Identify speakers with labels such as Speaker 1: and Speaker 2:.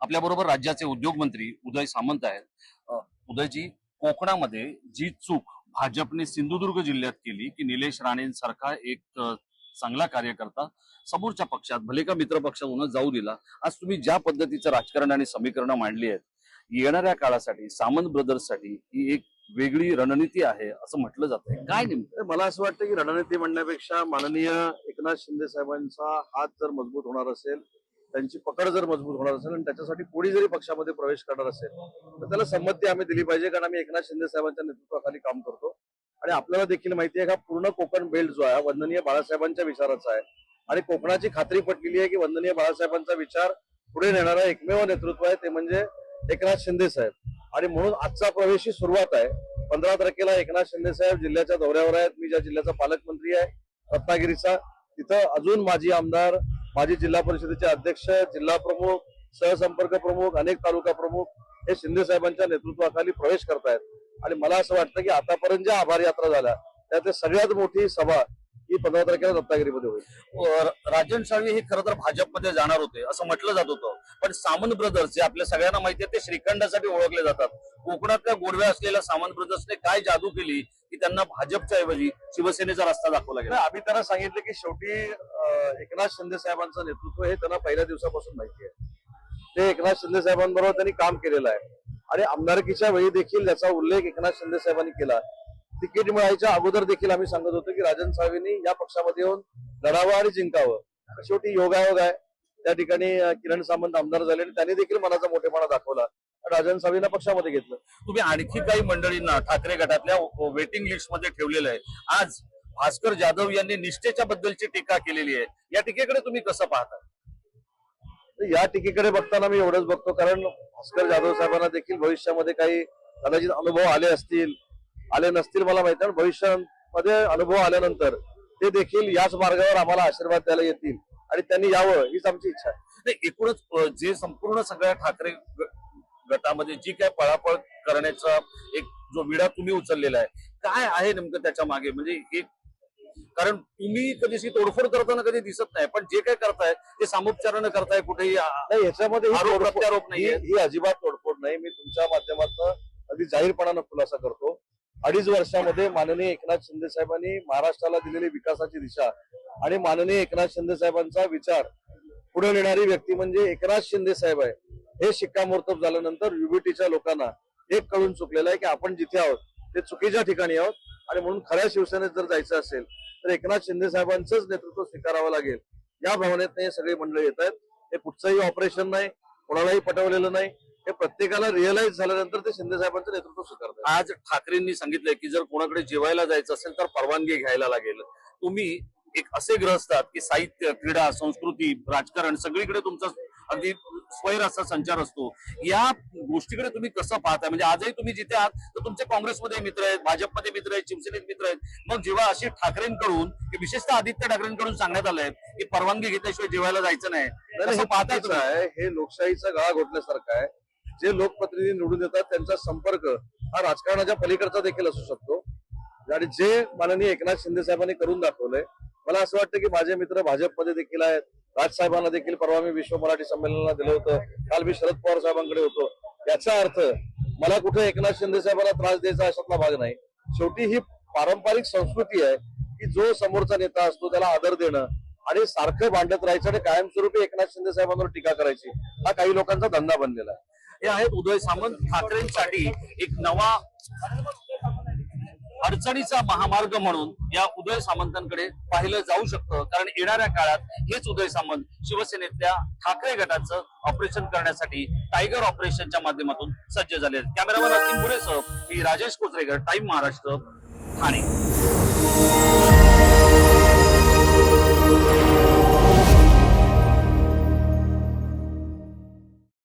Speaker 1: आपल्या बरोबर राज्याचे उद्योग मंत्री उदय सामंत आहेत. उदयजी कोकणामध्ये जी चूक भाजपने सिंधुदुर्ग जिल्ह्यात केली की निलेश राणेंसारखा एक चांगला कार्यकर्ता समोरच्या पक्षात भले का मित्र पक्षातून जाऊ दिला आज तुम्ही ज्या पद्धतीचं राजकारण आणि समीकरणं मांडली आहेत येणाऱ्या काळासाठी सामंत ब्रदर्ससाठी ही एक वेगळी रणनीती आहे असं म्हटलं जात आहे काय नेमकं?
Speaker 2: मला असं वाटतं की रणनीती म्हणण्यापेक्षा माननीय एकनाथ शिंदे साहेबांचा हात जर मजबूत होणार असेल त्यांची पकड जर मजबूत होणार असेल आणि त्याच्यासाठी कोणी जरी पक्षामध्ये प्रवेश करणार असेल तर त्याला संमती आम्ही दिली पाहिजे कारण आम्ही एकनाथ शिंदे साहेबांच्या नेतृत्वाखाली काम करतो. आणि आपल्याला देखील माहिती आहे का पूर्ण कोकण बेल्ट जो आहे वंदनीय बाळासाहेबांच्या विचाराचा आहे. आणि कोकणाची खात्री पटलेली आहे की वंदनीय बाळासाहेबांचा विचार पुढे नेणारा एकमेव नेतृत्व आहे ते म्हणजे एकनाथ शिंदे साहेब. आणि म्हणून आजचा प्रवेश ही सुरुवात आहे. पंधरा तारखेला एकनाथ शिंदे साहेब जिल्ह्याच्या दौऱ्यावर आहेत. मी ज्या जिल्ह्याचा पालकमंत्री आहे रत्नागिरीचा. तिथं अजून माजी आमदार माजी जिल्हा परिषदेचे अध्यक्ष जिल्हा प्रमुख सहसंपर्क प्रमुख अनेक तालुका प्रमुख हे शिंदे साहेबांच्या नेतृत्वाखाली प्रवेश करतायत. आणि मला असं वाटतं की आतापर्यंत ज्या आभार यात्रा झाल्या त्यातली सगळ्यात मोठी सभा ही पंधरा तारखेला रत्नागिरीमध्ये होईल.
Speaker 1: राजन साळवी हे खरं तर भाजपमध्ये जाणार होते असं म्हटलं जात होतं. पण सामंत ब्रदर्स जे आपल्या सगळ्यांना माहिती आहे ते श्रीखंडासाठी ओळखले जातात. कोकणातल्या गोडव्या असलेल्या सामंत ब्रदर्सने काय जादू केली की त्यांना भाजपच्या ऐवजी शिवसेनेचा रस्ता दाखवला गेला.
Speaker 2: आम्ही त्यांना सांगितलं की शेवटी एकनाथ शिंदे साहेबांचं नेतृत्व हे त्यांना पहिल्या दिवसापासून माहिती आहे. ते एकनाथ शिंदे साहेबांबरोबर त्यांनी काम केलेलं आहे. आणि आमदारकीच्या वेळी देखील त्याचा उल्लेख एकनाथ शिंदे साहेबांनी केला. तिकीट मिळायच्या अगोदर देखील आम्ही सांगत होतो की राजन साहेबांनी या पक्षामध्ये येऊन लढावं आणि जिंकावं. शेवटी योगायोग आहे. त्या ठिकाणी किरण सामंत आमदार झाले आणि त्यांनी देखील मनाचा मोठेपणा दाखवला. राजन साहेबांना पक्षामध्ये घेतलं.
Speaker 1: तुम्ही आणखी काही मंडळींना ठाकरे गटातल्या वेटिंग लिस्टमध्ये ठेवलेलं आहे. आज भास्कर जाधव यांनी निष्ठेच्या बद्दलची टीका केलेली आहे. या टीकेकडे तुम्ही कसं पाहता?
Speaker 2: या टीकेकडे बघताना मी एवढंच बघतो कारण भास्कर जाधव साहेबांना देखील भविष्यामध्ये काही कदाचित अनुभव आले असतील. आले नसतील मला माहिती आहे पण भविष्यामध्ये अनुभव आल्यानंतर ते देखील याच मार्गावर आम्हाला आशीर्वाद द्यायला येतील. आणि त्यांनी यावं हीच आमची इच्छा आहे.
Speaker 1: एकूणच जे संपूर्ण सगळ्या ठाकरे गटामध्ये जी काय पळापळ करण्याचा एक जो विडा तुम्ही उचललेला आहे काय आहे नेमकं त्याच्यामागे? म्हणजे एक कारण तुम्ही कधीशी तोडफोड करताना कधी दिसत नाही पण जे काय करताय ते सामोपचारानं करताय कुठेही
Speaker 2: नाही याच्यामध्ये ही
Speaker 1: आरोप प्रत्यारोप नाहीये.
Speaker 2: ही ही अजिबात तोडफोड नाही. मी तुमच्या माध्यमातून अगदी जाहीरपणानं खुलासा करतो. अडीच वर्षामध्ये माननीय एकनाथ शिंदे साहेबांनी महाराष्ट्राला दिलेली विकासाची दिशा आणि माननीय एकनाथ शिंदे साहेबांचा विचार पुढे नेणारी व्यक्ती म्हणजे एकनाथ शिंदे साहेब आहे. हे शिक्कामोर्तब झाल्यानंतर युबीटीच्या लोकांना एक कळून चुकलेलं आहे की आपण जिथे आहोत ते चुकीच्या ठिकाणी आहोत. आणि म्हणून खऱ्या शिवसेनेत जर जायचं असेल तर एकनाथ शिंदे साहेबांचंच नेतृत्व स्वीकारावं लागेल. या भावनेत हे सगळे मंडळी येत आहेत. हे कुठचंही ऑपरेशन नाही कोणालाही पटवलेलं नाही. हे प्रत्येकाला रिअलाइज झाल्यानंतर ते शिंदे साहेबांचं नेतृत्व स्वीकारतात.
Speaker 1: आज ठाकरेंनी सांगितलंय की जर कोणाकडे जेवायला जायचं असेल तर परवानगी घ्यायला लागेल. तुम्ही एक असे ग्रस्त आहात की साहित्य क्रीडा संस्कृती राजकारण सगळीकडे तुमचा अगदी स्वैर असा संचार असतो. या गोष्टीकडे तुम्ही कसं पाहताय? म्हणजे आजही तुम्ही जिथे आहात तर तुमचे काँग्रेसमध्ये मित्र आहेत भाजपमध्ये मित्र आहेत शिवसेनेत मित्र आहेत. मग जेव्हा अशी ठाकरेंकडून विशेषतः आदित्य ठाकरेंकडून सांगण्यात आलंय की परवानगी घेतल्याशिवाय जेवायला जायचं नाही
Speaker 2: हे
Speaker 1: तुम्ही?
Speaker 2: आहे. हे लोकशाहीचा गळा घोटल्यासारखं आहे. जे लोकप्रतिनिधी निवडून येतात त्यांचा संपर्क हा राजकारणाच्या पलीकडचा देखील असू शकतो. आणि जे माननीय एकनाथ शिंदे साहेबांनी करून दाखवलंय मला असं वाटतं की माझे मित्र भाजपमध्ये देखील आहेत. राजसाहेबांना देखील परवा मी विश्व मराठी संमेलनाला दिलं होतं. काल मी शरद पवार साहेबांकडे होतो. याचा अर्थ मला कुठे एकनाथ शिंदे साहेबांना त्रास द्यायचा अशातला भाग नाही. शेवटी ही पारंपरिक संस्कृती आहे की जो समोरचा नेता असतो त्याला आदर देणं आणि सारखं भांडत राहायचं आणि कायमस्वरूपी एकनाथ शिंदे साहेबांवर टीका करायची हा काही लोकांचा धंदा बनलेला आहे.
Speaker 1: हे आहेत उदय सामंत ठाकरेंसाठी एक नवा अडचणीचा महामार्ग म्हणून या उदय सामंतांकडे पाहिलं जाऊ शकतं. कारण येणाऱ्या काळात हेच उदय सामंत शिवसेनेतल्या ठाकरे गटाचं ऑपरेशन करण्यासाठी टायगर ऑपरेशनच्या माध्यमातून सज्ज झाले आहेत. कॅमेरामन असीम गुरेसह मी राजेश कोचरेकर टाइम महाराष्ट्र ठाणे.